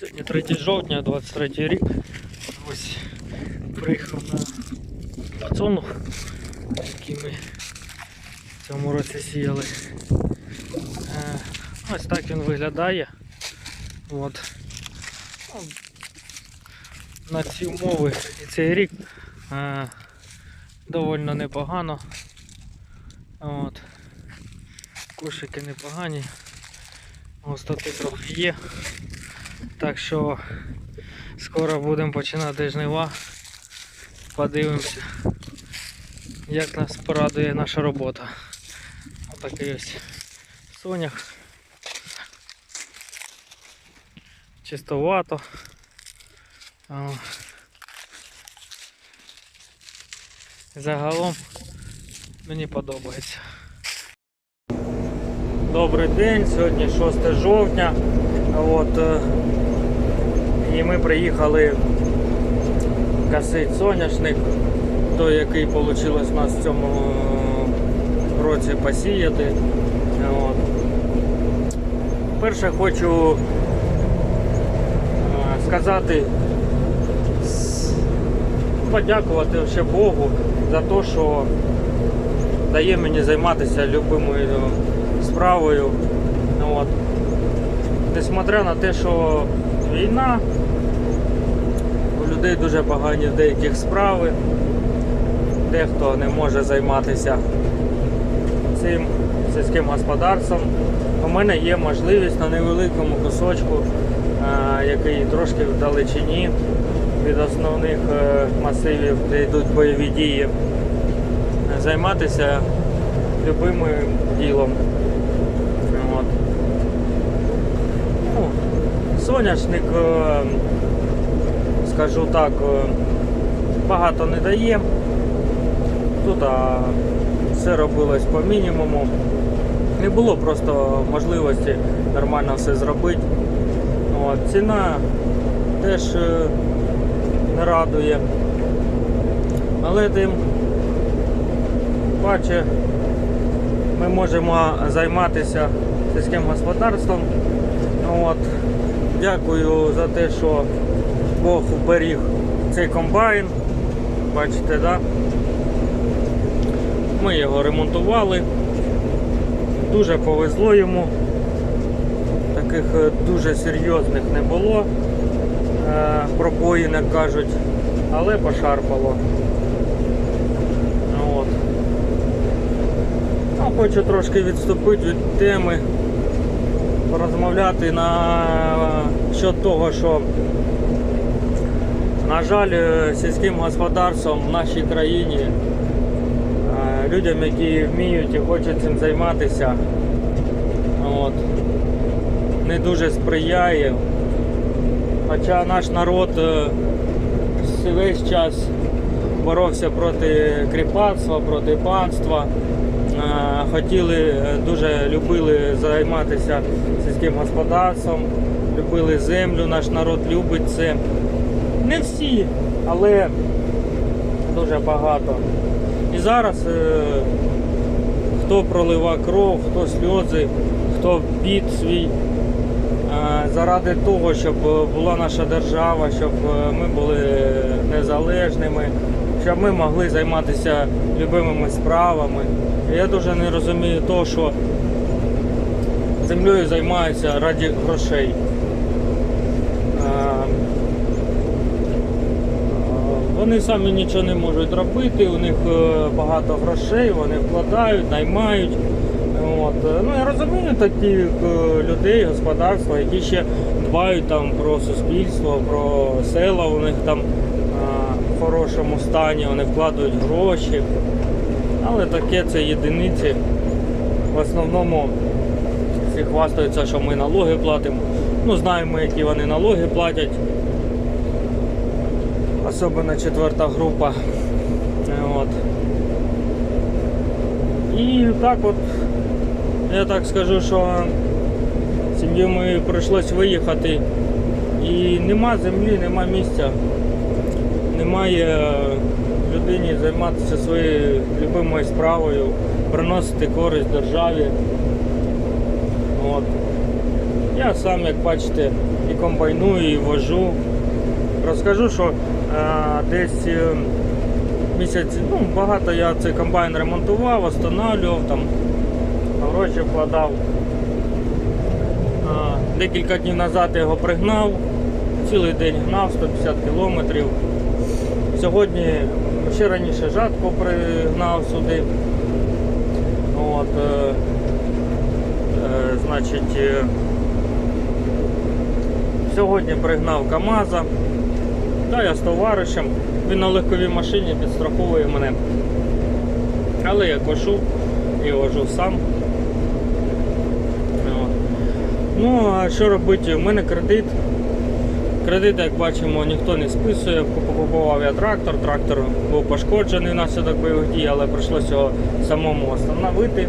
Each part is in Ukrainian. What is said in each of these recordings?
Сьогодні 3 жовтня, 23 рік. Ось приїхав на цону, який ми в цьому році сіяли. Е, Ось так він виглядає. От. Ну, На ці умови і цей рік е, доволі непогано. От. Кошики непогані. Густоти трохи є. Так що скоро будемо починати жнива. Подивимося, як нас порадує наша робота. Отакий ось сонях. Чистовато. Загалом мені подобається. Добрий день, сьогодні 6 жовтня. От, е, і ми приїхали косить соняшник, той, який вийшло у нас в цьому році посіяти. От. Перше хочу е, сказати, подякувати ще Богу за те, що дає мені займатися любимою справою. От. Несмотря на те, що війна, у людей дуже погані в деяких справи, дехто не може займатися цим сільським господарством. У мене є можливість на невеликому кусочку, е, який трошки в далечині від основних е, масивів, де йдуть бойові дії, займатися любимим ділом. От. Ну, соняшник, е, скажу так, е, багато не дає. Тут а, все робилось по мінімуму. Не було просто можливості нормально все зробити. От. Ціна теж е, не радує. Але тим паче ми можемо займатися сільським господарством. От. Дякую за те, що Бог вберіг цей комбайн. Бачите, да? Ми його ремонтували. Дуже повезло йому. Таких е, дуже серйозних не було. Е, пробоїн, як кажуть, але пошарпало. От. Ну, хочу трошки відступити від теми, порозмовляти на що того, що, на жаль, е, сільським господарством в нашій країні е, людям, які вміють і хочуть цим займатися, от, не дуже сприяє. Хоча наш народ е, весь час боровся проти кріпацтва, проти панства. Хотіли, е, дуже любили займатися сільським господарством, любили землю, наш народ любить це. Не всі, але дуже багато. І зараз е, хто пролива кров, хто сльози, хто бід свій е, заради того, щоб була наша держава, щоб ми були незалежними, щоб ми могли займатися любимими справами. Я дуже не розумію того, що землею займаються раді грошей. Вони самі нічого не можуть робити, у них е, багато грошей, вони вкладають, наймають. От. Ну, я розумію таких е, людей, господарства, які ще дбають там про суспільство, про села, у них там в хорошому стані, вони вкладають гроші. Але таке це єдиниці. В основному всі хвастаються, що ми налоги платимо. Ну, знаємо, які вони налоги платять. Особливо четверта група. От. І так от, я так скажу, що сім'ю ми прийшлось виїхати. І нема землі, нема місця. Немає е, людині займатися своєю любимою справою, приносити користь державі. От. Я сам, як бачите, і комбайную, і вожу. Розкажу, що е, десь е, місяць, ну, багато я цей комбайн ремонтував, встановлював, там гроші вкладав. А, Декілька днів назад я його пригнав, цілий день гнав 150 кілометрів. Сьогодні ще раніше жатку пригнав сюди. От, е, е, значить, е, сьогодні пригнав КАМАЗа. Да, я з товаришем. Він на легковій машині підстраховує мене. Але я кошу і вожу сам. От. Ну, а що робити? У мене кредит. Кредит, як бачимо, ніхто не списує. Купував я трактор, трактор був пошкоджений внаслідок бойових дій, але прийшлося його самому встановити.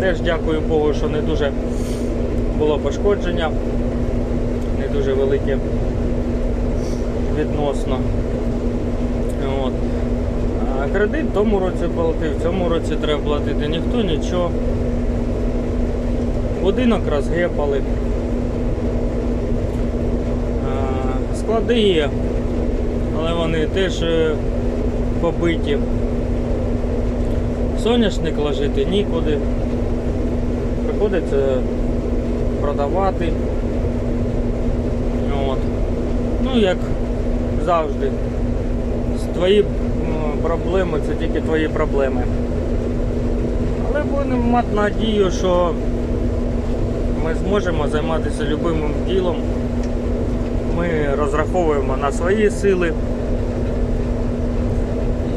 Теж дякую Богу, що не дуже було пошкодження, не дуже велике відносно. От. А кредит в тому році платив, в цьому році треба платити. Ніхто нічого. Будинок розгепали. А, Склади є, але вони теж е, побиті. Соняшник ложити нікуди. Приходиться продавати. От. Ну, як завжди. Твої проблеми це тільки твої проблеми. Але будемо мати надію, що ми зможемо займатися любимим ділом. Ми розраховуємо на свої сили.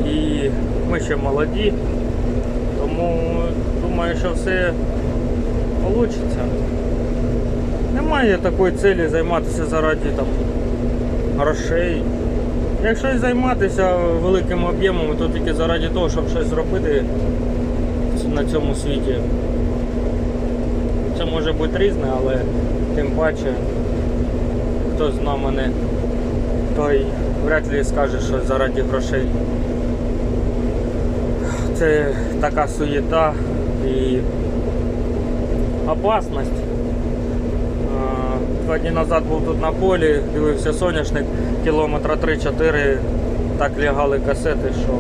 І ми ще молоді, тому думаю, що все вийде. Немає такої цілі займатися заради там, грошей. Якщо і займатися великим об'ємом, то тільки заради того, щоб щось зробити на цьому світі. Це може бути різне, але тим паче, хто зна мене, той вряд ли скаже, що заради грошей. Це така суєта і опасність. Два дні назад був тут на полі, дивився соняшник, кілометра 3-4, так лягали касети, що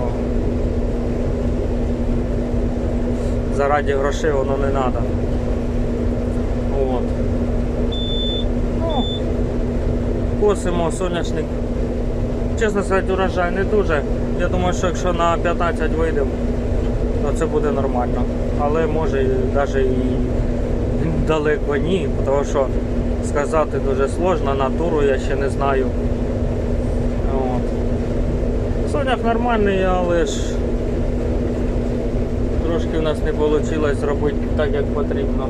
заради грошей воно не треба. От. Ну, косимо соняшник. Чесно сказати, урожай не дуже. Я думаю, що якщо на 15 вийдемо, то це буде нормально. Але може навіть і далеко ні, тому що сказати дуже сложно, натуру я ще не знаю. Соняк нормальний, але ж трошки в нас не вийшло зробити так, як потрібно.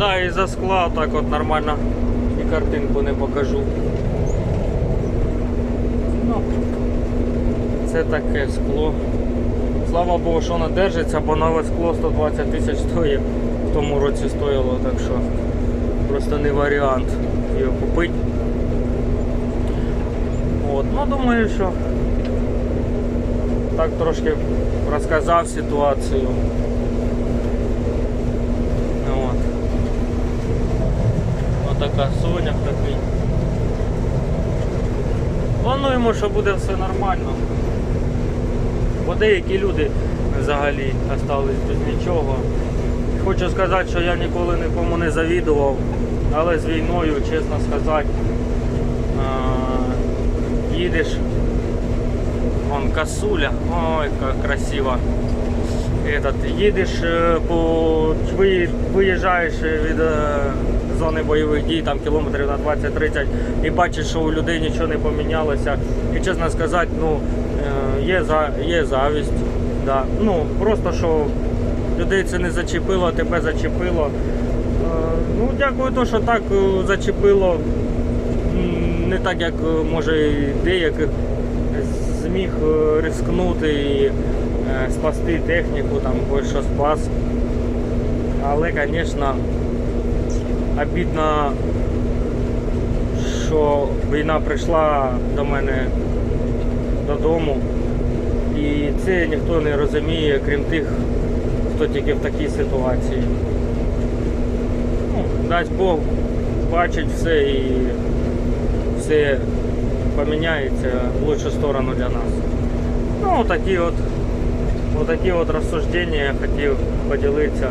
Да, і за скла так от нормально і картинку не покажу. Ну, це таке скло. Слава Богу, що воно держиться, бо нове скло 120 тисяч стоїть. В тому році стоїло, так що просто не варіант його купити. От, ну думаю, що так трошки розказав ситуацію. От. Отака соняк такий. Плануємо, що буде все нормально. Бо деякі люди взагалі остались без нічого. Хочу сказати, що я ніколи нікому не завідував, але з війною, чесно сказати, їдеш, вон косуля, ой, як красиво. Этот, їдеш е, по ви- виїжджаєш від е, зони бойових дій, там кілометрів на 20-30 і бачиш, що у людей нічого не помінялося. І чесно сказати, ну е, є є завість. Да. Ну просто що людей це не зачепило, а тебе зачепило. Е, Ну, дякую, то, що так е, зачепило. Не так, як може і деяких зміг рискнути і спасти техніку, там кое-що спас. Але, звісно, обідно, що війна прийшла до мене додому. І це ніхто не розуміє, крім тих, хто тільки в такій ситуації. дасть Бог бачить все і все поміняється в лучшу сторону для нас. Ну, такі от, отакі от розсуждення я хотів поділитися.